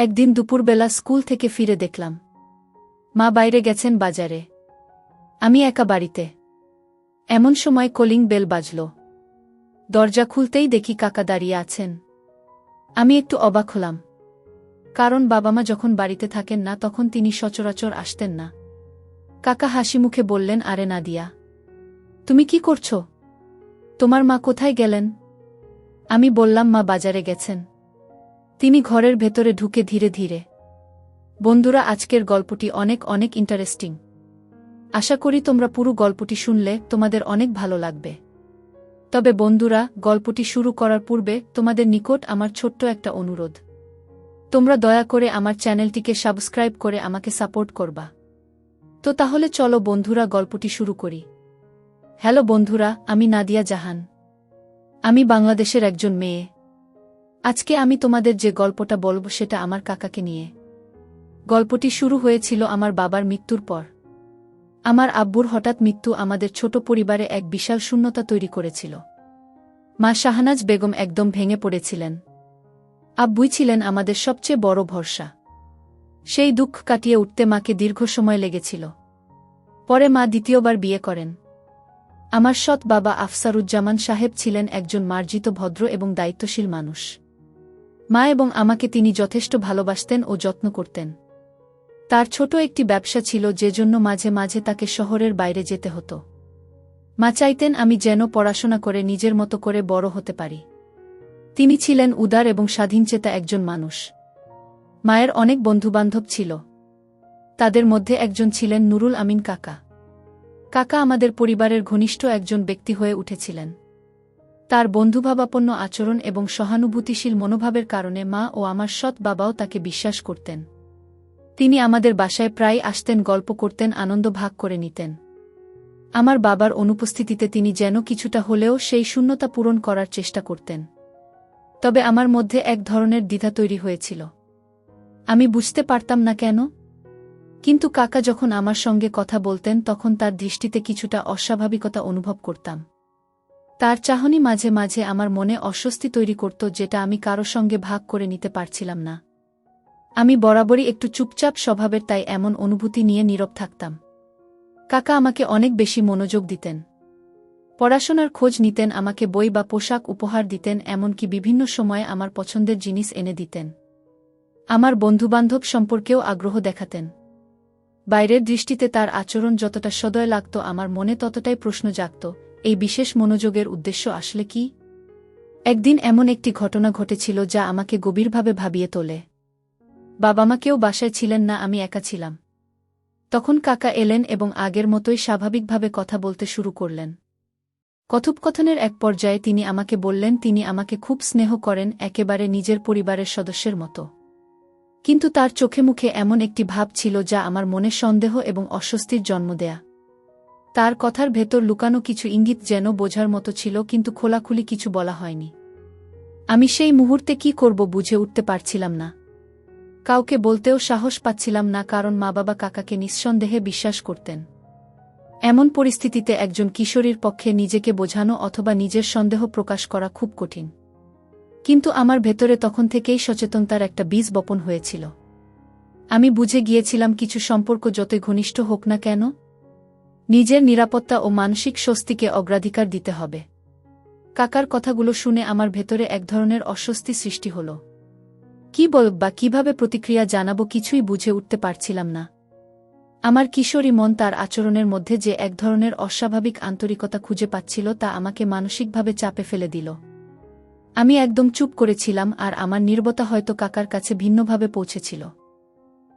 একদিন দুপুরবেলা স্কুল থেকে ফিরে দেখলাম। মা বাইরে গেছেন বাজারে। আমি একা বাড়িতে। এমন সময় কলিং বেল বাজল। দরজা খুলতেই দেখি কাকা দাঁড়িয়ে আছেন। আমি একটু অবাক হলাম। কারণ বাবা মা যখন বাড়িতে থাকেন না, তখন তিনি সচরাচর আসতেন না। কাকা হাসি মুখে বললেন, আরে নাদিয়া, তুমি কি করছ? তোমার মা কোথায় গেলেন? আমি বললাম, মা বাজারে গেছেন। তিনি ঘরের ভেতরে ঢুকে ধীরে ধীরে। বন্ধুরা, আজকের গল্পটি অনেক অনেক ইন্টারেস্টিং আশা করি তোমরা পুরো গল্পটি শুনলে তোমাদের অনেক ভালো লাগবে। তবে বন্ধুরা, গল্পটি শুরু করার পূর্বে তোমাদের নিকট আমার ছোট্ট একটা অনুরোধ। তোমরা দয়া করে আমার চ্যানেলটিকে সাবস্ক্রাইব করে আমাকে সাপোর্ট করবা। তো তাহলে চলো বন্ধুরা, গল্পটি শুরু করি। হ্যালো বন্ধুরা, আমি নাদিয়া জাহান। আমি বাংলাদেশের একজন মেয়ে। আজকে আমি তোমাদের যে গল্পটা বলব সেটা আমার কাকাকে নিয়ে। গল্পটি শুরু হয়েছিল আমার বাবার মৃত্যুর পর। আমার আব্বুর হঠাৎ মৃত্যু আমাদের ছোট পরিবারে এক বিশাল শূন্যতা তৈরি করেছিল। মা শাহনাজ বেগম একদম ভেঙে পড়েছিলেন। আব্বুই ছিলেন আমাদের সবচেয়ে বড় ভরসা। সেই দুঃখ কাটিয়ে উঠতে মাকে দীর্ঘ সময় লেগেছিল। পরে মা দ্বিতীয়বার বিয়ে করেন। আমার সৎ বাবা আফসারুজ্জামান সাহেব ছিলেন একজন মার্জিত, ভদ্র এবং দায়িত্বশীল মানুষ। মা এবং আমাকে তিনি যথেষ্ট ভালোবাসতেন ও যত্ন করতেন। তার ছোট একটি ব্যবসা ছিল যে জন্য মাঝে মাঝে তাকে শহরের বাইরে যেতে হতো। মা চাইতেন আমি যেন পড়াশোনা করে নিজের মতো করে বড় হতে পারি। তিনি ছিলেন উদার এবং স্বাধীনচেতা একজন মানুষ। মায়ের অনেক বন্ধুবান্ধব ছিল। তাদের মধ্যে একজন ছিলেন নুরুল আমিন কাকা। কাকা আমাদের পরিবারের ঘনিষ্ঠ একজন ব্যক্তি হয়ে উঠেছিলেন। তার বন্ধুভাবাপন্ন আচরণ এবং সহানুভূতিশীল মনোভাবের কারণে মা ও আমার সৎ বাবাও তাকে বিশ্বাস করতেন। তিনি আমাদের বাসায় প্রায় আসতেন, গল্প করতেন, আনন্দ ভাগ করে নিতেন। আমার বাবার অনুপস্থিতিতে তিনি যেন কিছুটা হলেও সেই শূন্যতা পূরণ করার চেষ্টা করতেন। তবে আমার মধ্যে এক ধরনের দ্বিধা তৈরি হয়েছিল। আমি বুঝতে পারতাম না কেন? কিন্তু কাকা যখন আমার সঙ্গে কথা বলতেন, তখন তার দৃষ্টিতে কিছুটা অস্বাভাবিকতা অনুভব করতাম। তার চাহনি মাঝে মাঝে আমার মনে অস্বস্তি তৈরি করত যেটা আমি কারও সঙ্গে ভাগ করে নিতে পারছিলাম না। আমি বরাবরই একটু চুপচাপ স্বভাবের তাই এমন অনুভূতি নিয়ে নীরব থাকতাম। কাকা আমাকে অনেক বেশি মনোযোগ দিতেন। পড়াশোনার খোঁজ নিতেন, আমাকে বই বা পোশাক উপহার দিতেন, এমনকি বিভিন্ন সময়ে আমার পছন্দের জিনিস এনে দিতেন। আমার বন্ধুবান্ধব সম্পর্কেও আগ্রহ দেখাতেন। বাইরের দৃষ্টিতে তার আচরণ যতটা সদয় লাগত, আমার মনে ততটাই প্রশ্ন জাগত এই বিশেষ মনোযোগের উদ্দেশ্য আসলে কি? একদিন এমন একটি ঘটনা ঘটেছিল যা আমাকে গভীরভাবে ভাবিয়ে তোলে। বাবা মা কেউ বাসায় ছিলেন না, আমি একা ছিলাম। তখন কাকা এলেন এবং আগের মতোই স্বাভাবিকভাবে কথা বলতে শুরু করলেন। কথোপকথনের এক পর্যায়ে তিনি আমাকে বললেন, তিনি আমাকে খুব স্নেহ করেন, একেবারে নিজের পরিবারের সদস্যের মতো। কিন্তু তার চোখে মুখে এমন একটি ভাব ছিল যা আমার মনে সন্দেহ এবং অস্বস্তির জন্ম দেয়া। তার কথার ভেতর লুকানো কিছু ইঙ্গিত যেন বোঝার মতো ছিল, কিন্তু খোলাখুলি কিছু বলা হয়নি। আমি সেই মুহূর্তে কি করব বুঝে উঠতে পারছিলাম না। কাউকে বলতেও সাহস পাচ্ছিলাম না, কারণ মা বাবা কাকাকে নিঃসন্দেহে বিশ্বাস করতেন। এমন পরিস্থিতিতে একজন কিশোরীর পক্ষে নিজেকে বোঝানো অথবা নিজের সন্দেহ প্রকাশ করা খুব কঠিন। কিন্তু আমার ভেতরে তখন থেকেই সচেতনতার একটা বীজ বপন হয়েছিল। আমি বুঝে গিয়েছিলাম কিছু সম্পর্ক যতই ঘনিষ্ঠ হোক না কেন নিজের নিরাপত্তা ও মানসিক স্বস্তিকে অগ্রাধিকার দিতে হবে। কাকার কথাগুলো শুনে আমার ভেতরে এক ধরনের অস্বস্তি সৃষ্টি হল। কি বল বা কীভাবে প্রতিক্রিয়া জানাব কিছুই বুঝে উঠতে পারছিলাম না। আমার কিশোরী মন তার আচরণের মধ্যে যে এক ধরনের অস্বাভাবিক আন্তরিকতা খুঁজে পাচ্ছিল তা আমাকে মানসিকভাবে চাপে ফেলে দিল। আমি একদম চুপ করেছিলাম আর আমার নির্বতা হয়তো কাকার কাছে ভিন্নভাবে পৌঁছেছিল।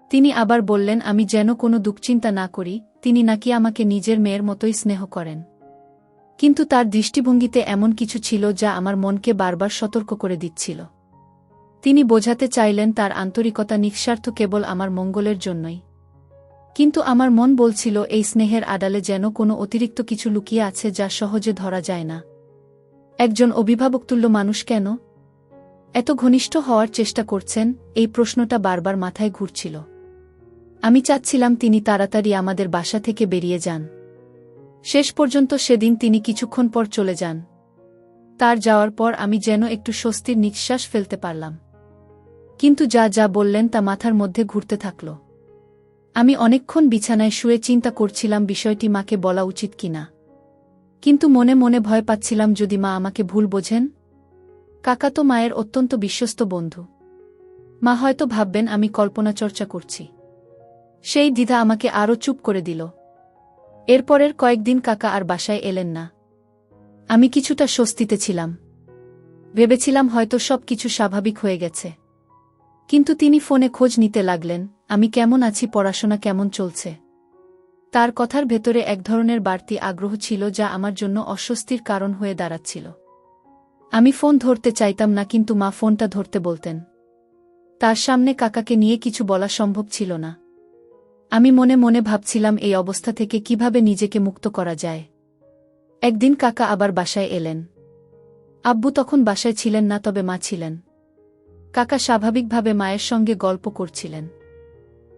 তিনি আবার বললেন, আমি যেন কোনো দুশ্চিন্তা না করি তিনি নাকি আমাকে নিজের মেয়ের মতোই স্নেহ করেন। কিন্তু তার দৃষ্টিভঙ্গিতে এমন কিছু ছিল যা আমার মনকে বারবার সতর্ক করে দিচ্ছিল। তিনি বোঝাতে চাইলেন তার আন্তরিকতা নিঃস্বার্থ কেবল আমার মঙ্গলের জন্যই। কিন্তু আমার মন বলছিল, এই স্নেহের আড়ালে যেন কোনো অতিরিক্ত কিছু লুকিয়ে আছে যা সহজে ধরা যায় না। একজন অভিভাবকতুল্য মানুষ কেন? এত ঘনিষ্ঠ হওয়ার চেষ্টা করছেন, এই প্রশ্নটা বারবার মাথায় ঘুরছিল। আমি চাচ্ছিলাম তিনি তাড়াতাড়ি আমাদের বাসা থেকে বেরিয়ে যান। শেষ পর্যন্ত সেদিন তিনি কিছুক্ষণ পর চলে যান। তার যাওয়ার পর আমি যেন একটু স্বস্তির নিঃশ্বাস ফেলতে পারলাম। কিন্তু যা যা বললেন তা মাথার মধ্যে ঘুরতে থাকল। আমি অনেকক্ষণ বিছানায় শুয়ে চিন্তা করছিলাম বিষয়টি মাকে বলা উচিত কিনা। কিন্তু মনে মনে ভয় পাচ্ছিলাম যদি মা আমাকে ভুল বোঝেন। কাকা তো মায়ের অত্যন্ত বিশ্বস্ত বন্ধু। মা হয়তো ভাববেন আমি কল্পনা চর্চা করছি। সেই দ্বিধা আমাকে আরও চুপ করে দিল। এরপরের কয়েকদিন কাকা আর বাসায় এলেন না। আমি কিছুটা স্বস্তিতে ছিলাম। ভেবেছিলাম হয়তো সব কিছু স্বাভাবিক হয়ে গেছে। কিন্তু তিনি ফোনে খোঁজ নিতে লাগলেন, আমি কেমন আছি, পড়াশোনা কেমন চলছে। তার কথার ভেতরে এক ধরনের বাড়তি আগ্রহ ছিল যা আমার জন্য অস্বস্তির কারণ হয়ে দাঁড়াচ্ছিল। আমি ফোন ধরতে চাইতাম না, কিন্তু মা ফোনটা ধরতে বলতেন। তার সামনে কাকাকে নিয়ে কিছু বলা সম্ভব ছিল না। আমি মনে মনে ভাবছিলাম এই অবস্থা থেকে কীভাবে নিজেকে মুক্ত করা যায়। একদিন কাকা আবার বাসায় এলেন। আব্বু তখন বাসায় ছিলেন না, তবে মা ছিলেন। কাকা স্বাভাবিকভাবে মায়ের সঙ্গে গল্প করছিলেন।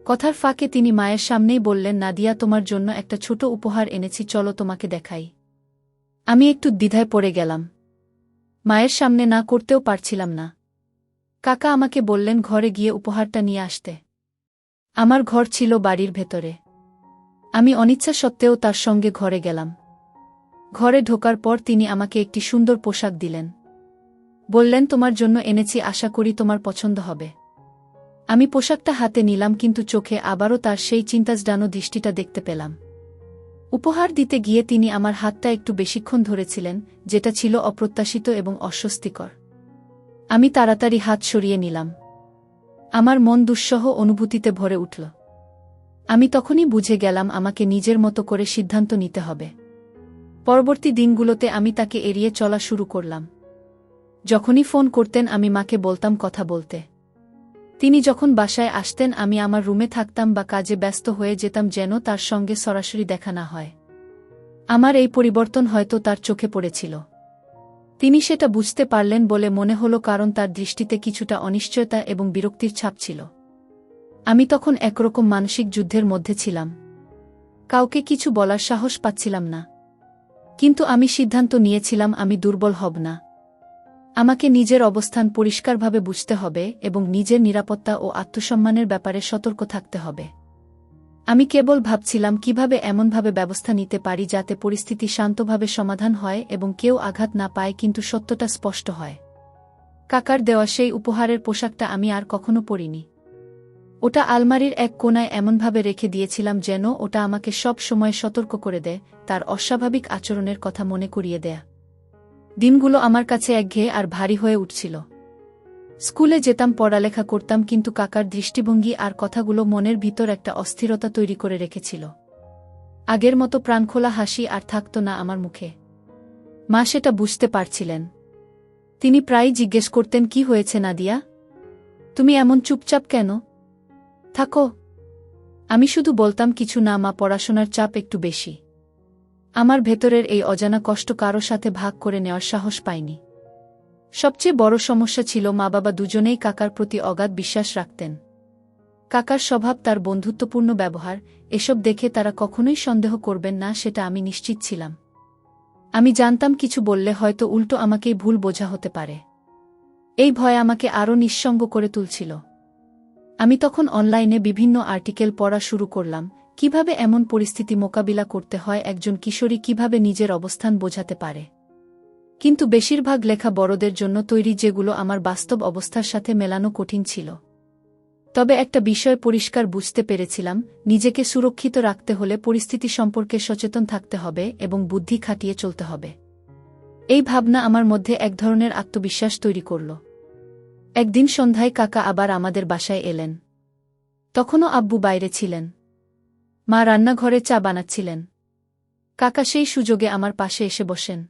কথার ফাঁকে তিনি মায়ের সামনেই বললেন, নাদিয়া, তোমার জন্য একটা ছোট উপহার এনেছি, চলো তোমাকে দেখাই। আমি একটু দ্বিধায় পড়ে গেলাম। মায়ের সামনে না করতেও পারছিলাম না। কাকা আমাকে বললেন, ঘরে গিয়ে উপহারটা নিয়ে আসতে। আমার ঘর ছিল বাড়ির ভেতরে। আমি অনিচ্ছা সত্ত্বেও তার সঙ্গে ঘরে গেলাম। ঘরে ঢোকার পর তিনি আমাকে একটি সুন্দর পোশাক দিলেন। বললেন, তোমার জন্য এনেছি, আশা করি তোমার পছন্দ হবে। আমি পোশাকটা হাতে নিলাম, কিন্তু চোখে আবারও তার সেই চিন্তাজডানো দৃষ্টিটা দেখতে পেলাম। উপহার দিতে গিয়ে তিনি আমার হাতটা একটু বেশিক্ষণ ধরেছিলেন, যেটা ছিল অপ্রত্যাশিত এবং অস্বস্তিকর। আমি তাড়াতাড়ি হাত সরিয়ে নিলাম। আমার মন দুঃসহ অনুভূতিতে ভরে উঠল। আমি তখনই বুঝে গেলাম আমাকে নিজের মতো করে সিদ্ধান্ত নিতে হবে। পরবর্তী দিনগুলোতে আমি তাকে এড়িয়ে চলা শুরু করলাম। যখনই ফোন করতেন, আমি মাকে বলতাম কথা বলতে। তিনি যখন বাসায় আসতেন, আমি আমার রুমে থাকতাম বা কাজে ব্যস্ত হয়ে যেতাম যেন তার সঙ্গে সরাসরি দেখা না হয়। আমার এই পরিবর্তন হয়তো তার চোখে পড়েছিল। তিনি সেটা বুঝতে পারলেন বলে মনে হল কারণ তার দৃষ্টিতে কিছুটা অনিশ্চয়তা এবং বিরক্তির ছাপ ছিল। আমি তখন একরকম মানসিক যুদ্ধের মধ্যে ছিলাম। কাউকে কিছু বলার সাহস পাচ্ছিলাম না। কিন্তু আমি সিদ্ধান্ত নিয়েছিলাম আমি দুর্বল হব না। আমাকে নিজের অবস্থান পরিষ্কারভাবে বুঝতে হবে এবং নিজের নিরাপত্তা ও আত্মসম্মানের ব্যাপারে সতর্ক থাকতে হবে। আমি কেবল ভাবছিলাম কীভাবে এমনভাবে ব্যবস্থা নিতে পারি যাতে পরিস্থিতি শান্তভাবে সমাধান হয় এবং কেউ আঘাত না পায় কিন্তু সত্যটা স্পষ্ট হয়। কাকার দেওয়া সেই উপহারের পোশাকটা আমি আর কখনো পরিনি। ওটা আলমারির এক কোনায় এমনভাবে রেখে দিয়েছিলাম যেন ওটা আমাকে সব সময় সতর্ক করে দেয়, তার অস্বাভাবিক আচরণের কথা মনে করিয়ে দেয়া। দিনগুলো আমার কাছে একঘেয়ে আর ভারী হয়ে উঠছিল। স্কুলে যেতাম, পড়ালেখা করতাম, কিন্তু কাকার দৃষ্টিভঙ্গি আর কথাগুলো মনের ভিতর একটা অস্থিরতা তৈরি করে রেখেছিল। আগের মতো প্রাণখোলা হাসি আর থাকত না আমার মুখে। মা সেটা বুঝতে পারছিলেন। তিনি প্রায়ই জিজ্ঞেস করতেন, কি হয়েছে নাদিয়া? তুমি এমন চুপচাপ কেন? থাকো। আমি শুধু বলতাম, কিছু না মা, পড়াশোনার চাপ একটু বেশি। আমার ভেতরের এই অজানা কষ্ট কারও সাথে ভাগ করে নেওয়ার সাহস পাইনি। সবচেয়ে বড় সমস্যা ছিল মা বাবা দুজনেই কাকার প্রতি অগাধ বিশ্বাস রাখতেন। কাকার স্বভাব, তার বন্ধুত্বপূর্ণ ব্যবহার, এসব দেখে তারা কখনোই সন্দেহ করবেন না, সেটা আমি নিশ্চিত ছিলাম। আমি জানতাম কিছু বললে হয়তো উল্টো আমাকেই ভুল বোঝা হতে পারে। এই ভয় আমাকে আরও নিঃসঙ্গ করে তুলছিল। আমি তখন অনলাইনে বিভিন্ন আর্টিকেল পড়া শুরু করলাম, কীভাবে এমন পরিস্থিতি মোকাবিলা করতে হয়, একজন কিশোরী কীভাবে নিজের অবস্থান বোঝাতে পারে। কিন্তু বেশিরভাগ লেখা বড়দের জন্য তৈরি যেগুলো আমার বাস্তব অবস্থার সাথে মেলানো কঠিন ছিল। তবে একটা বিষয় পরিষ্কার বুঝতে পেরেছিলাম, নিজেকে সুরক্ষিত রাখতে হলে পরিস্থিতি সম্পর্কে সচেতন থাকতে হবে এবং বুদ্ধি খাটিয়ে চলতে হবে। এই ভাবনা আমার মধ্যে এক ধরনের আত্মবিশ্বাস তৈরি করল। একদিন সন্ধ্যায় কাকা আবার আমাদের বাসায় এলেন। তখনও আব্বু বাইরে ছিলেন। মা রান্নাঘরে চা বানাচ্ছিলেন। কাকা সেই সুযোগে আমার পাশে এসে বসেন।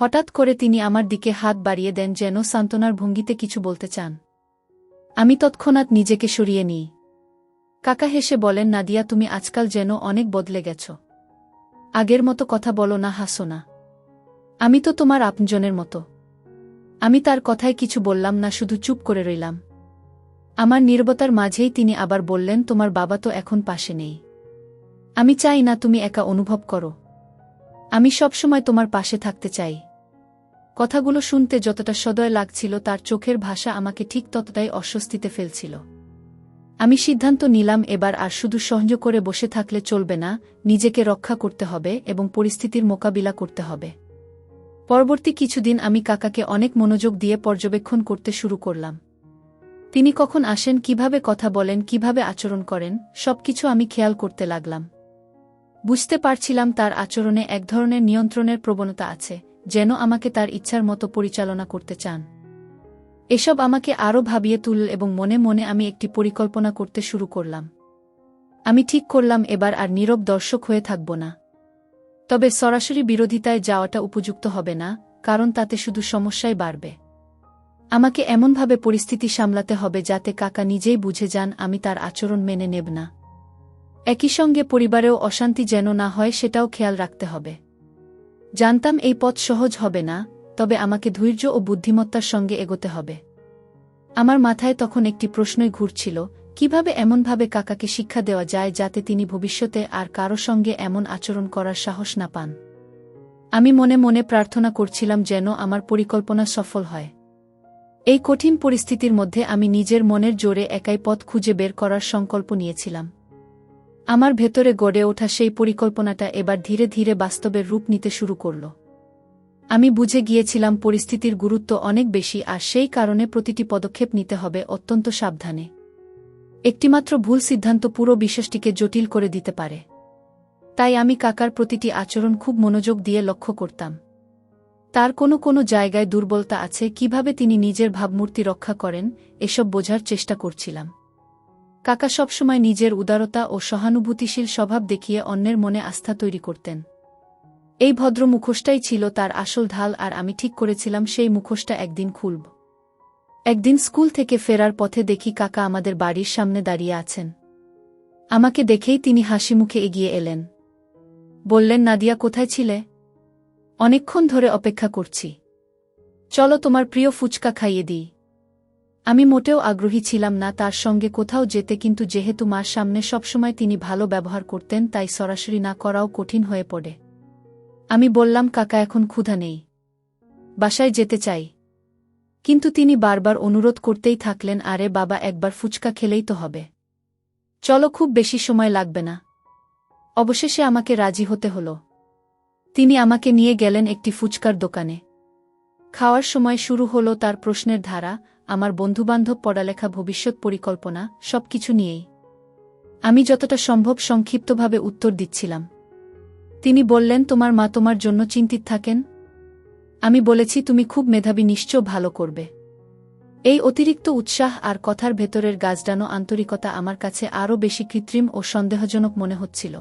হঠাৎ করে তিনি আমার দিকে হাত বাড়িয়ে দেন যেন সান্ত্বনার ভঙ্গিতে কিছু বলতে চান। আমি তৎক্ষণাৎ নিজেকে সরিয়ে নিই। কাকা হেসে বলেন, নাদিয়া, তুমি আজকাল যেন অনেক বদলে গেছ। আগের মতো কথা বলো না, হাসো না। আমি তো তোমার আপনজনের মতো। আমি তার কথায় কিছু বললাম না, শুধু চুপ করে রইলাম। আমার নির্বতার মাঝেই তিনি আবার বললেন, তোমার বাবা তো এখন পাশে নেই। আমি চাই না তুমি একা অনুভব করো। আমি সবসময় তোমার পাশে থাকতে চাই। কথাগুলো শুনতে যতটা সদয় লাগছিল তার চোখের ভাষা আমাকে ঠিক ততটাই অস্বস্তিতে ফেলছিল। আমি সিদ্ধান্ত নিলাম এবার আর শুধু সহ্য করে বসে থাকলে চলবে না, নিজেকে রক্ষা করতে হবে এবং পরিস্থিতির মোকাবিলা করতে হবে। পরবর্তী কিছুদিন আমি কাকাকে অনেক মনোযোগ দিয়ে পর্যবেক্ষণ করতে শুরু করলাম। তিনি কখন আসেন, কীভাবে কথা বলেন, কীভাবে আচরণ করেন, সবকিছু আমি খেয়াল করতে লাগলাম। বুঝতে পারছিলাম তার আচরণে এক ধরনের নিয়ন্ত্রণের প্রবণতা আছে যেন আমাকে তার ইচ্ছার মতো পরিচালনা করতে চান। এসব আমাকে আরও ভাবিয়ে তুলল এবং মনে মনে আমি একটি পরিকল্পনা করতে শুরু করলাম। আমি ঠিক করলাম এবার আর নীরব দর্শক হয়ে থাকব না। তবে সরাসরি বিরোধিতায় যাওয়াটা উপযুক্ত হবে না, কারণ তাতে শুধু সমস্যাই বাড়বে। আমাকে এমনভাবে পরিস্থিতি সামলাতে হবে যাতে কাকা নিজেই বুঝে যান আমি তার আচরণ মেনে নেব না। একই সঙ্গে পরিবারেও অশান্তি যেন না হয় সেটাও খেয়াল রাখতে হবে। জানতাম এই পথ সহজ হবে না, তবে আমাকে ধৈর্য ও বুদ্ধিমত্তার সঙ্গে এগোতে হবে। আমার মাথায় তখন একটি প্রশ্নই ঘুরছিল, কীভাবে এমনভাবে কাকাকে শিক্ষা দেওয়া যায় যাতে তিনি ভবিষ্যতে আর কারও সঙ্গে এমন আচরণ করার সাহস না পান? আমি মনে মনে প্রার্থনা করছিলাম যেন আমার পরিকল্পনা সফল হয়। এই কঠিন পরিস্থিতির মধ্যে আমি নিজের মনের জোরে একাই পথ খুঁজে বের করার সংকল্প নিয়েছিলাম। আমার ভেতরে গড়ে ওঠা সেই পরিকল্পনাটা এবার ধীরে ধীরে বাস্তবের রূপ নিতে শুরু করল। আমি বুঝে গিয়েছিলাম পরিস্থিতির গুরুত্ব অনেক বেশি আর সেই কারণে প্রতিটি পদক্ষেপ নিতে হবে অত্যন্ত সাবধানে। একটিমাত্র ভুল সিদ্ধান্ত পুরো বিশ্বাসটিকে জটিল করে দিতে পারে। তাই আমি কাকার প্রতিটি আচরণ খুব মনোযোগ দিয়ে লক্ষ্য করতাম। তার কোনো কোনো জায়গায় দুর্বলতা আছে, কীভাবে তিনি নিজের ভাবমূর্তি রক্ষা করেন, এসব বোঝার চেষ্টা করছিলাম। কাকা সবসময় নিজের উদারতা ও সহানুভূতিশীল স্বভাব দেখিয়ে অন্যের মনে আস্থা তৈরি করতেন। এই ভদ্র মুখোশটাই ছিল তার আসল ঢাল আর আমি ঠিক করেছিলাম সেই মুখোশটা একদিন খুলব। একদিন স্কুল থেকে ফেরার পথে দেখি কাকা আমাদের বাড়ির সামনে দাঁড়িয়ে আছেন। আমাকে দেখেই তিনি হাসি মুখে এগিয়ে এলেন। বললেন, নাদিয়া, কোথায় ছিলে? অনেকক্ষণ ধরে অপেক্ষা করছি। চলো তোমার প্রিয় ফুচকা খাইয়ে দিই। আমি মোটেও আগ্রহী ছিলাম না তার সঙ্গে কোথাও যেতে, কিন্তু যেহেতু মার সামনে সবসময় তিনি ভালো ব্যবহার করতেন, তাই সরাসরি না করাও কঠিন হয়ে পড়ে। আমি বললাম, কাকা, এখন ক্ষুধা নেই। বাসায় যেতে চাই। কিন্তু তিনি বারবার অনুরোধ করতেই থাকলেন, আরে বাবা, একবার ফুচকা খেলেই তো হবে। চলো, খুব বেশি সময় লাগবে না। অবশেষে আমাকে রাজি হতে হল। তিনি আমাকে নিয়ে গেলেন একটি ফুচকার দোকানে। খাওয়ার সময় শুরু হল তার প্রশ্নের ধারা, আমার বন্ধুবান্ধব পড়ালেখা, ভবিষ্যৎ পরিকল্পনা, সবকিছু নিয়েই। আমি যতটা সম্ভব সংক্ষিপ্তভাবে উত্তর দিচ্ছিলাম। তিনি বললেন, তোমার মা তোমার জন্য চিন্তিত থাকেন? আমি বলেছি, তুমি খুব মেধাবী, নিশ্চয় ভালো করবে। এই অতিরিক্ত উৎসাহ আর কথার ভেতরের গাছডানো আন্তরিকতা আমার কাছে আরও বেশি কৃত্রিম ও সন্দেহজনক মনে হচ্ছিল।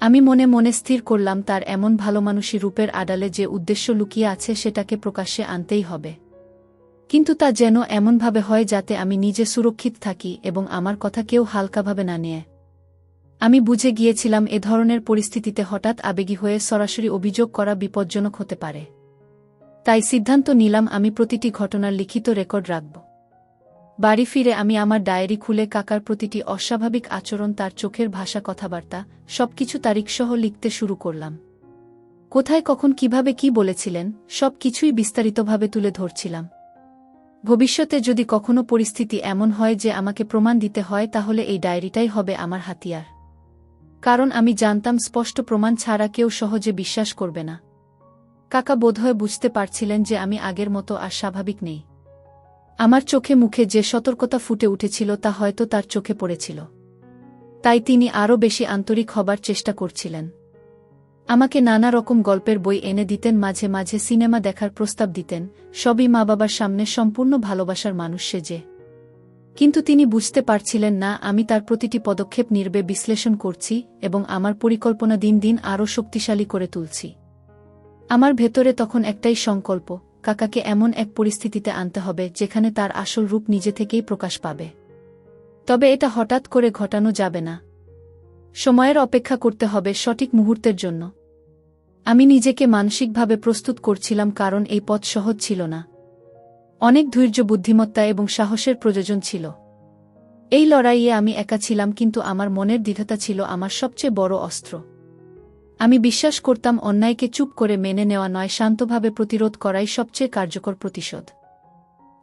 আমি মনে মনে স্থির করলাম তার এমন ভালো মানুষী রূপের আড়ালে যে উদ্দেশ্য লুকিয়ে আছে সেটাকে প্রকাশ্যে আনতেই হবে। কিন্তু তা যেন এমনভাবে হয় যাতে আমি নিজে সুরক্ষিত থাকি এবং আমার কথা কেউ হালকাভাবে না নেয়। আমি বুঝে গিয়েছিলাম এ ধরনের পরিস্থিতিতে হঠাৎ আবেগী হয়ে সরাসরি অভিযোগ করা বিপজ্জনক হতে পারে। তাই সিদ্ধান্ত নিলাম আমি প্রতিটি ঘটনার লিখিত রেকর্ড রাখব। বাড়ি ফিরে আমি আমার ডায়েরি খুলে কাকার প্রতিটি অস্বাভাবিক আচরণ, তার চোখের ভাষা কথাবার্তা, সবকিছু তারিখসহ লিখতে শুরু করলাম। কোথায়, কখন, কীভাবে, কি বলেছিলেন সব কিছুই বিস্তারিতভাবে তুলে ধরছিলাম। ভবিষ্যতে যদি কখনো পরিস্থিতি এমন হয় যে আমাকে প্রমাণ দিতে হয়, তাহলে এই ডায়েরিটাই হবে আমার হাতিয়ার। কারণ আমি জানতাম স্পষ্ট প্রমাণ ছাড়া কেউ সহজে বিশ্বাস করবে না। কাকা বোধহয় বুঝতে পারছিলেন যে আমি আগের মতো আর স্বাভাবিক নেই। আমার চোখে মুখে যে সতর্কতা ফুটে উঠেছিল তা হয়তো তার চোখে পড়েছিল। তাই তিনি আরও বেশি আন্তরিক হবার চেষ্টা করছিলেন। আমাকে নানা রকম গল্পের বই এনে দিতেন, মাঝে মাঝে সিনেমা দেখার প্রস্তাব দিতেন, সবই মা বাবার সামনে সম্পূর্ণ ভালোবাসার মানুষ যে। কিন্তু তিনি বুঝতে পারছিলেন না, আমি তার প্রতিটি পদক্ষেপ নির্বে বিশ্লেষণ করছি এবং আমার পরিকল্পনা দিন দিন আরও শক্তিশালী করে তুলছি। আমার ভেতরে তখন একটাই সংকল্প কাকাকে এমন এক পরিস্থিতিতে আনতে হবে যেখানে তার আসল রূপ নিজে থেকেই প্রকাশ পাবে। তবে এটা হঠাৎ করে ঘটানো যাবে না। সময়ের অপেক্ষা করতে হবে সঠিক মুহূর্তের জন্য। আমি নিজেকে মানসিকভাবে প্রস্তুত করছিলাম কারণ এই পথ সহজ ছিল না। অনেক ধৈর্য, বুদ্ধিমত্তা এবং সাহসের প্রয়োজন ছিল। এই লড়াইয়ে আমি একা ছিলাম কিন্তু আমার মনের দৃঢ়তা ছিল আমার সবচেয়ে বড় অস্ত্র। আমি বিশ্বাস করতাম অন্যায়কে চুপ করে মেনে নেওয়া নয়, শান্তভাবে প্রতিরোধ করাই সবচেয়ে কার্যকর প্রতিশোধ।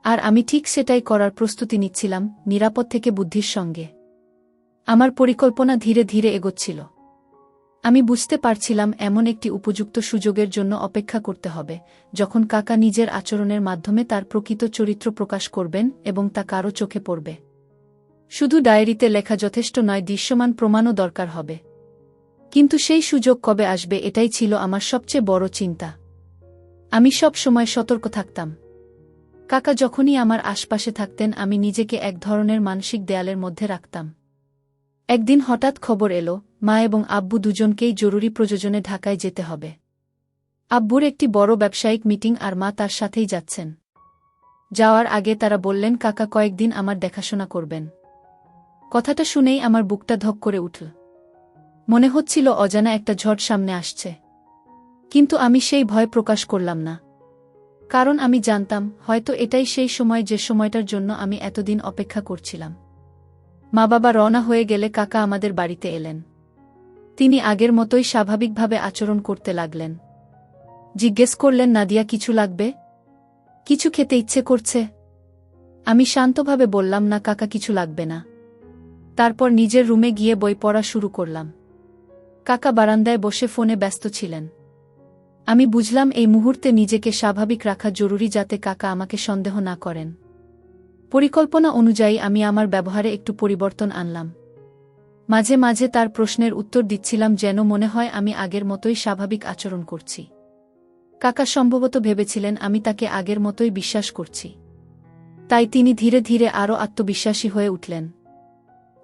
আর আমি ঠিক সেটাই করার প্রস্তুতি নিচ্ছিলাম, নিরাপদ থেকে বুদ্ধির সঙ্গে। আমার পরিকল্পনা ধীরে ধীরে এগোচ্ছিল। আমি বুঝতে পারছিলাম এমন একটি উপযুক্ত সুযোগের জন্য অপেক্ষা করতে হবে, যখন কাকা নিজের আচরণের মাধ্যমে তার প্রকৃত চরিত্র প্রকাশ করবেন এবং তা কারও চোখে পড়বে। শুধু ডায়েরিতে লেখা যথেষ্ট নয়, দৃশ্যমান প্রমাণও দরকার হবে। কিন্তু সেই সুযোগ কবে আসবে এটাই ছিল আমার সবচেয়ে বড় চিন্তা। আমি সব সময় সতর্ক থাকতাম। কাকা যখনই আমার আশপাশে থাকতেন, আমি নিজেকে এক ধরনের মানসিক দেয়ালের মধ্যে রাখতাম। একদিন হঠাৎ খবর এলো, মা এবং আব্বু দুজনকেই জরুরি প্রযোজনে ঢাকায় যেতে হবে। আব্বুর একটি বড় ব্যবসায়িক মিটিং আর মা তার সাথেই যাচ্ছেন। যাওয়ার আগে তারা বললেন, কাকা কয়েকদিন আমার দেখাশোনা করবেন। কথাটা শুনেই আমার বুকটা ধক করে উঠল। মনে হচ্ছিল অজানা একটা ঝড় সামনে আসছে। কিন্তু আমি সেই ভয় প্রকাশ করলাম না। কারণ আমি জানতাম, হয়তো এটাই সেই সময় যে সময়টার জন্য আমি এতদিন অপেক্ষা করছিলাম। মা বাবা রওনা হয়ে গেলে কাকা আমাদের বাড়িতে এলেন। তিনি আগের মতোই স্বাভাবিকভাবে আচরণ করতে লাগলেন। জিজ্ঞেস করলেন, নাদিয়া, কিছু লাগবে? কিছু খেতে ইচ্ছে করছে। আমি শান্তভাবে বললাম, না, কাকা, কিছু লাগবে না। তারপর নিজের রুমে গিয়ে বই পড়া শুরু করলাম। কাকা বারান্দায় বসে ফোনে ব্যস্ত ছিলেন। আমি বুঝলাম এই মুহূর্তে নিজেকে স্বাভাবিক রাখা জরুরি যাতে কাকা আমাকে সন্দেহ না করেন। পরিকল্পনা অনুযায়ী আমি আমার ব্যবহারে একটু পরিবর্তন আনলাম। মাঝে মাঝে তার প্রশ্নের উত্তর দিচ্ছিলাম যেন মনে হয় আমি আগের মতোই স্বাভাবিক আচরণ করছি। কাকা সম্ভবত ভেবেছিলেন আমি তাকে আগের মতোই বিশ্বাস করছি। তাই তিনি ধীরে ধীরে আরও আত্মবিশ্বাসী হয়ে উঠলেন।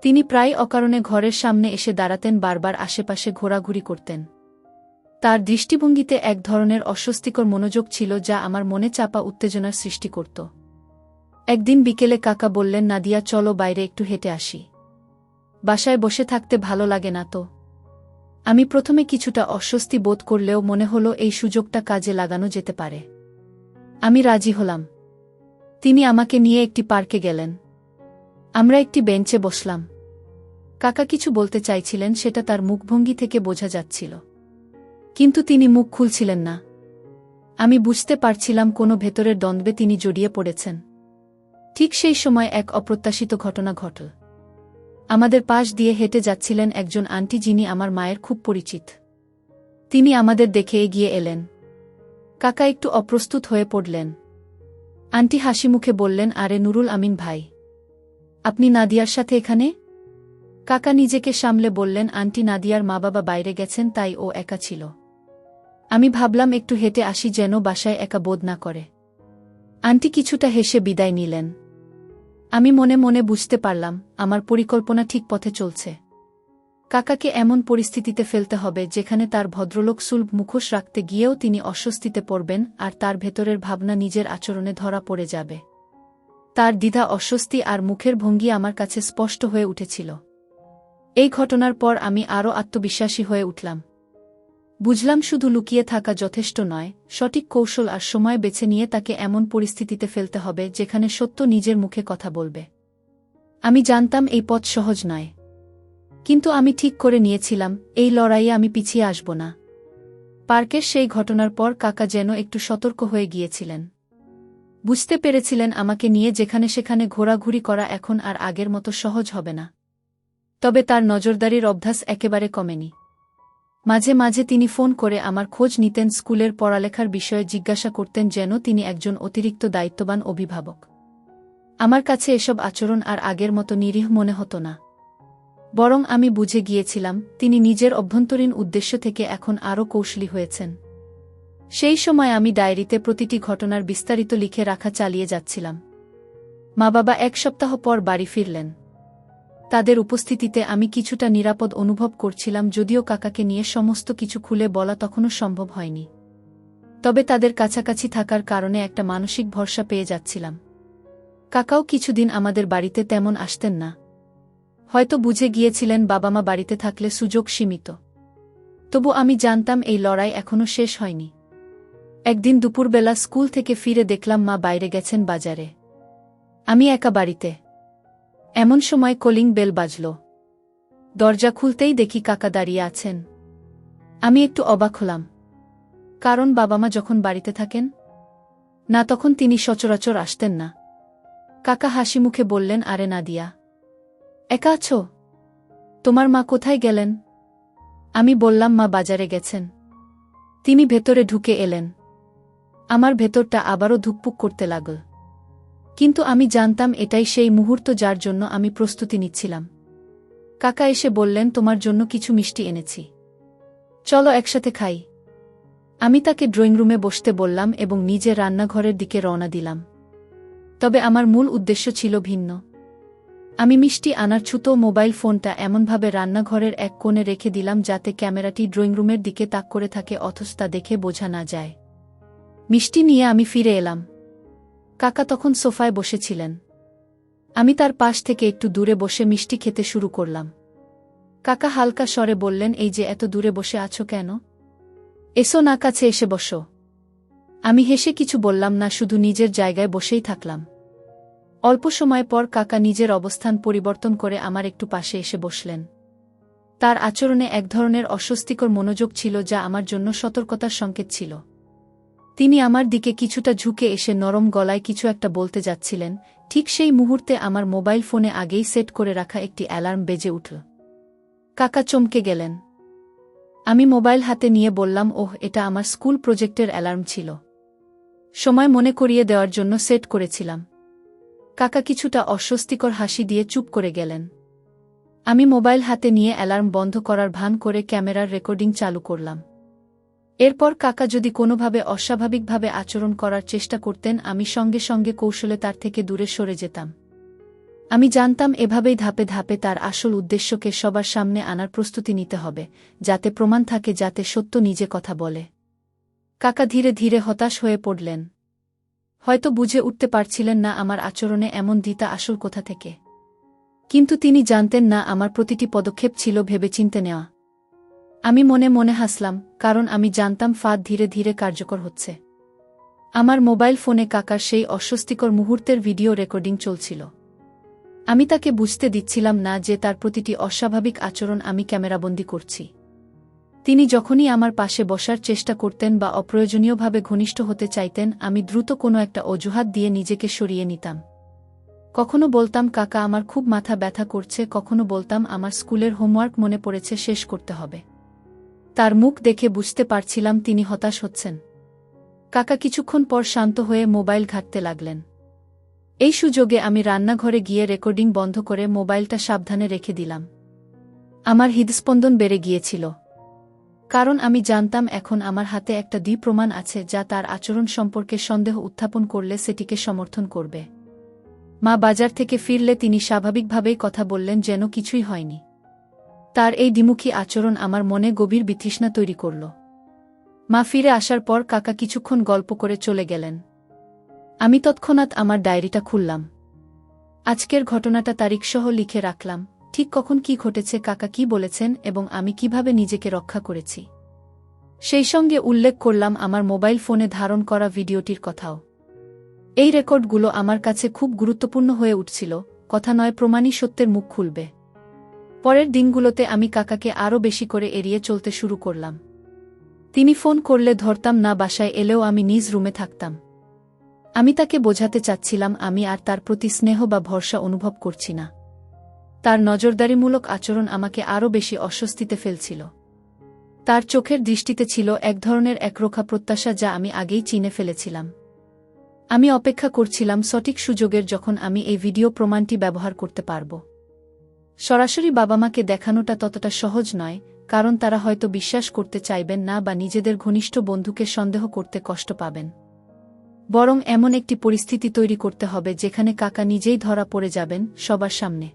তিনি প্রায় অকারণে ঘরের সামনে এসে দাঁড়াতেন, বারবার আশেপাশে ঘোরাঘুরি করতেন। তার দৃষ্টিভঙ্গিতে এক ধরনের অস্বস্তিকর মনোযোগ ছিল যা আমার মনে চাপা উত্তেজনার সৃষ্টি করত। একদিন বিকেলে কাকা বললেন, নাদিয়া, চলো বাইরে একটু হেঁটে আসি। বাসায় বসে থাকতে ভালো লাগে না তো। আমি প্রথমে কিছুটা অস্বস্তি বোধ করলেও মনে হলো এই সুযোগটা কাজে লাগানো যেতে পারে। আমি রাজি হলাম। তিনি আমাকে নিয়ে একটি পার্কে গেলেন। আমরা একটি বেঞ্চে বসলাম। কাকা কিছু বলতে চাইছিলেন, সেটা তার মুখভঙ্গি থেকে বোঝা যাচ্ছিল। কিন্তু তিনি মুখ খুলছিলেন না। আমি বুঝতে পারছিলাম কোনো ভেতরের দ্বন্দ্বে তিনি জড়িয়ে পড়েছেন। ঠিক সেই সময় এক অপ্রত্যাশিত ঘটনা ঘটল। আমাদের পাশ দিয়ে হেঁটে যাচ্ছিলেন একজন আন্টি যিনি আমার মায়ের খুব পরিচিত। তিনি আমাদের দেখে এগিয়ে এলেন। কাকা একটু অপ্রস্তুত হয়ে পড়লেন। আন্টি হাসি মুখে বললেন, আরে নুরুল আমিন ভাই, আপনি নাদিয়ার সাথে এখানে? কাকা নিজেকে সামলে বললেন, আন্টি নাদিয়ার মা বাবা বাইরে গেছেন, তাই ও একা ছিল। আমি ভাবলাম একটু হেঁটে আসি যেন বাসায় একা বোধ না করে। আন্টি কিছুটা হেসে বিদায় নিলেন। আমি মনে মনে বুঝতে পারলাম, আমার পরিকল্পনা ঠিক পথে চলছে। কাকাকে এমন পরিস্থিতিতে ফেলতে হবে, যেখানে তার ভদ্রলোক সুলভ মুখোশ রাখতে গিয়েও তিনি অস্বস্তিতে পড়বেন আর তার ভেতরের ভাবনা নিজের আচরণে ধরা পড়ে যাবে। তার দ্বিধা, অস্বস্তি আর মুখের ভঙ্গি আমার কাছে স্পষ্ট হয়ে উঠেছিল। এই ঘটনার পর আমি আরও আত্মবিশ্বাসী হয়ে উঠলাম। বুঝলাম শুধু লুকিয়ে থাকা যথেষ্ট নয়, সঠিক কৌশল আর সময় বেছে নিয়ে তাকে এমন পরিস্থিতিতে ফেলতে হবে যেখানে সত্য নিজের মুখে কথা বলবে। আমি জানতাম এই পথ সহজ নয়। কিন্তু আমি ঠিক করে নিয়েছিলাম, এই লড়াইয়ে আমি পিছিয়ে আসব না। পার্কের সেই ঘটনার পর কাকা যেন একটু সতর্ক হয়ে গিয়েছিলেন। বুঝতে পেরেছিলেন আমাকে নিয়ে যেখানে সেখানে ঘোরাঘুরি করা এখন আর আগের মতো সহজ হবে না। তবে তার নজরদারির অভ্যাস একেবারে কমেনি। মাঝে মাঝে তিনি ফোন করে আমার খোঁজ নিতেন, স্কুলের পড়ালেখার বিষয়ে জিজ্ঞাসা করতেন যেন তিনি একজন অতিরিক্ত দায়িত্ববান অভিভাবক। আমার কাছে এসব আচরণ আর আগের মতো নিরীহ মনে হতো না। বরং আমি বুঝে গিয়েছিলাম, তিনি নিজের অভ্যন্তরীণ উদ্দেশ্য থেকে এখন আরও কৌশলী হয়েছেন। সেই সময় আমি ডায়েরিতে প্রতিটি ঘটনার বিস্তারিত লিখে রাখা চালিয়ে যাচ্ছিলাম। মা বাবা এক সপ্তাহ পর বাড়ি ফিরলেন। তাদের উপস্থিতিতে আমি কিছুটা নিরাপদ অনুভব করছিলাম যদিও কাকাকে নিয়ে সমস্ত কিছু খুলে বলা তখনও সম্ভব হয়নি। তবে তাদের কাছাকাছি থাকার কারণে একটা মানসিক ভরসা পেয়ে যাচ্ছিলাম। কাকাও কিছুদিন আমাদের বাড়িতে তেমন আসতেন না। হয়তো বুঝে গিয়েছিলেন বাবা মা বাড়িতে থাকলে সুযোগ সীমিত। তবু আমি জানতাম এই লড়াই এখনও শেষ হয়নি। একদিন দুপুরবেলা স্কুল থেকে ফিরে দেখলাম মা বাইরে গেছেন বাজারে। আমি একা বাড়িতে। এমন সময় কলিং বেল বাজল। দরজা খুলতেই দেখি কাকা দাঁড়িয়ে আছেন। আমি একটু অবাক হলাম। কারণ বাবা মা যখন বাড়িতে থাকেন, না তখন তিনি সচরাচর আসতেন না। কাকা হাসি মুখে বললেন, আরে নাদিয়া, একা আছো? তোমার মা কোথায় গেলেন? আমি বললাম, মা বাজারে গেছেন। তিনি ভেতরে ঢুকে এলেন। আমার ভেতরটা আবারও ধুকপুক করতে লাগল। কিন্তু আমি জানতাম এটাই সেই মুহূর্ত যার জন্য আমি প্রস্তুতি নিচ্ছিলাম। কাকা এসে বললেন, তোমার জন্য কিছু মিষ্টি এনেছি। চলো একসাথে খাই। আমি তাকে ড্রয়িং রুমে বসতে বললাম এবং নিজে রান্নাঘরের দিকে রওনা দিলাম। তবে আমার মূল উদ্দেশ্য ছিল ভিন্ন। আমি মিষ্টি আনার ছুতো, মোবাইল ফোনটা এমনভাবে রান্নাঘরের এক কোণে রেখে দিলাম যাতে ক্যামেরাটি ড্রয়িং রুমের দিকে তাক করে থাকে, অথচ তা দেখে বোঝা না যায়। মিষ্টি নিয়ে আমি ফিরে এলাম। কাকা তখন সোফায় বসেছিলেন। আমি তার পাশ থেকে একটু দূরে বসে মিষ্টি খেতে শুরু করলাম। কাকা হালকা স্বরে বললেন, এই যে এত দূরে বসে আছো কেন? এসো না, কাছে এসে বসো। আমি হেসে কিছু বললাম না, শুধু নিজের জায়গায় বসেই থাকলাম। অল্প সময় পর কাকা নিজের অবস্থান পরিবর্তন করে আমার একটু পাশে এসে বসলেন। তার আচরণে এক ধরনের অস্বস্তিকর মনোযোগ ছিল, যা আমার জন্য সতর্কতার সংকেত ছিল। তিনি আমার দিকে কিছুটা ঝুঁকে এসে নরম গলায় কিছু একটা বলতে যাচ্ছিলেন, ঠিক সেই মুহূর্তে আমার মোবাইল ফোনে আগেই সেট করে রাখা একটি অ্যালার্ম বেজে উঠল। কাকা চমকে গেলেন। আমি মোবাইল হাতে নিয়ে বললাম, ওহ, এটা আমার স্কুল প্রজেক্টের অ্যালার্ম ছিল। সময় মনে করিয়ে দেওয়ার জন্য সেট করেছিলাম। কাকা কিছুটা অস্বস্তিকর হাসি দিয়ে চুপ করে গেলেন। আমি মোবাইল হাতে নিয়ে অ্যালার্ম বন্ধ করার ভান করে ক্যামেরার রেকর্ডিং চালু করলাম। এরপর কাকা যদি কোনোভাবে অস্বাভাবিকভাবে আচরণ করার চেষ্টা করতেন, আমি সঙ্গে সঙ্গে কৌশলে তার থেকে দূরে সরে যেতাম। আমি জানতাম এভাবেই ধাপে ধাপে তার আসল উদ্দেশ্যকে সবার সামনে আনার প্রস্তুতি নিতে হবে, যাতে প্রমাণ থাকে, যাতে সত্য নিজে কথা বলে। কাকা ধীরে ধীরে হতাশ হয়ে পড়লেন। হয়তো বুঝে উঠতে পারছিলেন না আমার আচরণে এমন দিতা আসল কোথা থেকে। কিন্তু তিনি জানতেন না, আমার প্রতিটি পদক্ষেপ ছিল ভেবেচিন্তে নেওয়া। আমি মনে মনে হাসলাম, কারণ আমি জানতাম ফাঁদ ধীরে ধীরে কার্যকর হচ্ছে। আমার মোবাইল ফোনে কাকার সেই অস্বস্তিকর মুহূর্তের ভিডিও রেকর্ডিং চলছিল। আমি তাকে বুঝতে দিচ্ছিলাম না যে তার প্রতিটি অস্বাভাবিক আচরণ আমি ক্যামেরাবন্দি করছি। তিনি যখনই আমার পাশে বসার চেষ্টা করতেন বা অপ্রয়োজনীয়ভাবে ঘনিষ্ঠ হতে চাইতেন, আমি দ্রুত কোনো একটা অজুহাত দিয়ে নিজেকে সরিয়ে নিতাম। কখনো বলতাম, কাকা, আমার খুব মাথা ব্যথা করছে। কখনো বলতাম, আমার স্কুলের হোমওয়ার্ক মনে পড়েছে, শেষ করতে হবে। তার মুখ দেখে বুঝতে পারছিলাম তিনি হতাশ হচ্ছেন। কাকা কিছুক্ষণ পর শান্ত হয়ে মোবাইল ঘাটতে লাগলেন। এই সুযোগে আমি রান্নাঘরে গিয়ে রেকর্ডিং বন্ধ করে মোবাইলটা সাবধানে রেখে দিলাম। আমার হৃদস্পন্দন বেড়ে গিয়েছিল। কারণ আমি জানতাম এখন আমার হাতে একটা দ্বি প্রমাণ আছে যা তার আচরণ সম্পর্কে সন্দেহ উত্থাপন করলে সেটিকে সমর্থন করবে। মা বাজার থেকে ফিরলে তিনি স্বাভাবিকভাবেই কথা বললেন যেন কিছুই হয়নি। তার এই দ্বিমুখী আচরণ আমার মনে গভীর বিতৃষ্ণা তৈরি করল। মা ফিরে আসার পর কাকা কিছুক্ষণ গল্প করে চলে গেলেন। আমি তৎক্ষণাৎ আমার ডায়েরিটা খুললাম। আজকের ঘটনাটা তারিখসহ লিখে রাখলাম, ঠিক কখন কি ঘটেছে, কাকা কি বলেছেন এবং আমি কীভাবে নিজেকে রক্ষা করেছি। সেই সঙ্গে উল্লেখ করলাম আমার মোবাইল ফোনে ধারণ করা ভিডিওটির কথাও। এই রেকর্ডগুলো আমার কাছে খুব গুরুত্বপূর্ণ হয়ে উঠছিল, কথা নয় প্রমাণই সত্যের মুখ খুলবে। পরের দিনগুলোতে আমি কাকাকে আরও বেশি করে এড়িয়ে চলতে শুরু করলাম। তিনি ফোন করলে ধরতাম, না, বাসায় এলেও আমি নিজ রুমে থাকতাম। আমি তাকে বোঝাতে চাচ্ছিলাম, আমি আর তার প্রতি স্নেহ বা ভরসা অনুভব করছি না। তার নজরদারিমূলক আচরণ আমাকে আরও বেশি অস্বস্তিতে ফেলছিল। তার চোখের দৃষ্টিতে ছিল এক ধরনের একরোখা প্রত্যাশা যা আমি আগেই চিনে ফেলেছিলাম। আমি অপেক্ষা করছিলাম, সঠিক সুযোগের যখন আমি এই ভিডিও প্রমাণটি ব্যবহার করতে পারব। সরাসরি বাবা মাকে দেখানোটা ততটা সহজ নয়, কারণ তারা হয়তো বিশ্বাস করতে চাইবেন না বা নিজেদের ঘনিষ্ঠ বন্ধুকে সন্দেহ করতে কষ্ট পাবেন। বরং এমন একটি পরিস্থিতি তৈরি করতে হবে যেখানে কাকা নিজেই ধরা পড়ে যাবেন সবার সামনে।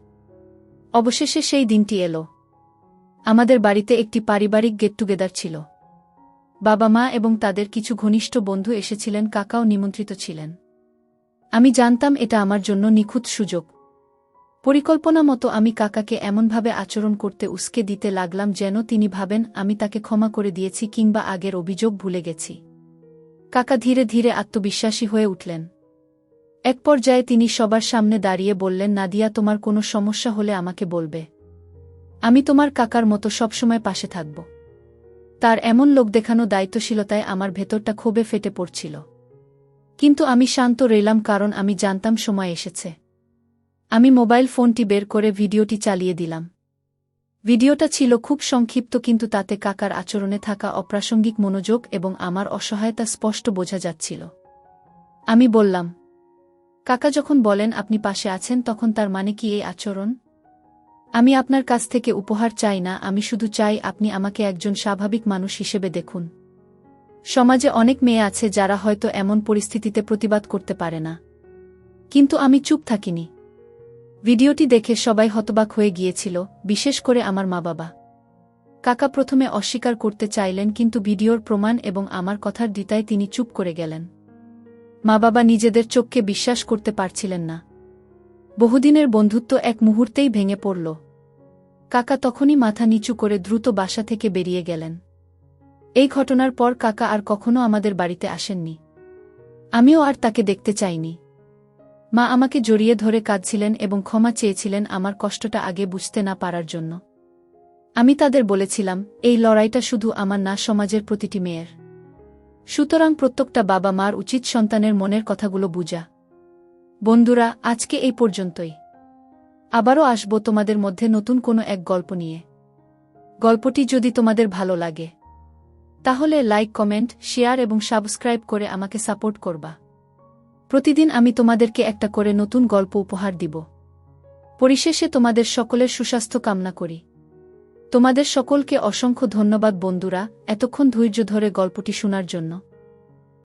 অবশেষে সেই দিনটি এলো। আমাদের বাড়িতে একটি পারিবারিক গেট টুগেদার ছিল। বাবা মা এবং তাদের কিছু ঘনিষ্ঠ বন্ধু এসেছিলেন, কাকাও নিমন্ত্রিত ছিলেন। আমি জানতাম এটা আমার জন্য নিখুঁত সুযোগ। পরিকল্পনা মতো আমি কাকাকে এমনভাবে আচরণ করতে উস্কে দিতে লাগলাম যেন তিনি ভাবেন, আমি তাকে ক্ষমা করে দিয়েছি কিংবা আগের অভিযোগ ভুলে গেছি। কাকা ধীরে ধীরে আত্মবিশ্বাসী হয়ে উঠলেন। এক পর্যায়ে তিনি সবার সামনে দাঁড়িয়ে বললেন, নাদিয়া, তোমার কোনো সমস্যা হলে আমাকে বলবে। আমি তোমার কাকার মতো সবসময় পাশে থাকব। তার এমন লোক দেখানো দায়িত্বশীলতায় আমার ভেতরটা ক্ষোভে ফেটে পড়ছিল। কিন্তু আমি শান্ত রইলাম কারণ আমি জানতাম সময় এসেছে। আমি মোবাইল ফোনটি বের করে ভিডিওটি চালিয়ে দিলাম। ভিডিওটা ছিল খুব সংক্ষিপ্ত কিন্তু তাতে কাকার আচরণে থাকা অপ্রাসঙ্গিক মনোযোগ এবং আমার অসহায়তা স্পষ্ট বোঝা যাচ্ছিল। আমি বললাম, কাকা যখন বলেন আপনি পাশে আছেন তখন তার মানে কি এই আচরণ? আমি আপনার কাছ থেকে উপহার চাই না, আমি শুধু চাই আপনি আমাকে একজন স্বাভাবিক মানুষ হিসেবে দেখুন। সমাজে অনেক মেয়ে আছে যারা হয়তো এমন পরিস্থিতিতে প্রতিবাদ করতে পারে না। কিন্তু আমি চুপ থাকিনি। ভিডিওটি দেখে সবাই হতবাক হয়ে গিয়েছিল, বিশেষ করে আমার মা বাবা। কাকা প্রথমে অস্বীকার করতে চাইলেন, কিন্তু ভিডিওর প্রমাণ এবং আমার কথার দিতায় তিনি চুপ করে গেলেন। মা বাবা নিজেদের চোখকে বিশ্বাস করতে পারছিলেন না। বহুদিনের বন্ধুত্ব এক মুহূর্তেই ভেঙে পড়ল। কাকা তখনই মাথা নিচু করে দ্রুত বাসা থেকে বেরিয়ে গেলেন। এই ঘটনার পর কাকা আর কখনো আমাদের বাড়িতে আসেননি। আমিও আর তাকে দেখতে চাইনি। মা আমাকে জড়িয়ে ধরে কাঁদছিলেন এবং ক্ষমা চেয়েছিলেন আমার কষ্টটা আগে বুঝতে না পারার জন্য। আমি তাদের বলেছিলাম, এই লড়াইটা শুধু আমার না, সমাজের প্রতিটি মেয়ের। সুতরাং প্রত্যেকটা বাবা মার উচিত সন্তানের মনের কথাগুলো বুঝা। বন্ধুরা, আজকে এই পর্যন্তই। আবারও আসব তোমাদের মধ্যে নতুন কোনো এক গল্প নিয়ে। গল্পটি যদি তোমাদের ভালো লাগে, তাহলে লাইক, কমেন্ট, শেয়ার এবং সাবস্ক্রাইব করে আমাকে সাপোর্ট করবা। প্রতিদিন আমি তোমাদেরকে একটা করে নতুন গল্প উপহার দিব। পরিশেষে তোমাদের সকলের সুস্বাস্থ্য কামনা করি। তোমাদের সকলকে অসংখ্য ধন্যবাদ বন্ধুরা, এতক্ষণ ধৈর্য ধরে গল্পটি শোনার জন্য।